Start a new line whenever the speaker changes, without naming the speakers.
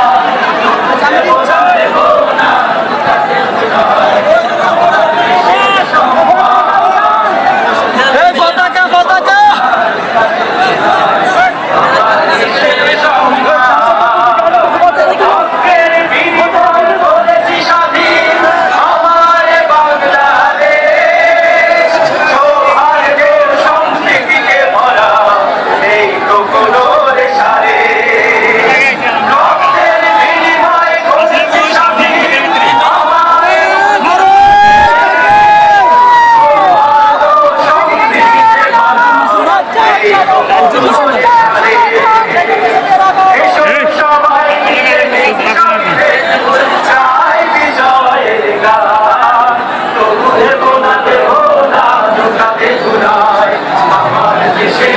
짬뽕 সেই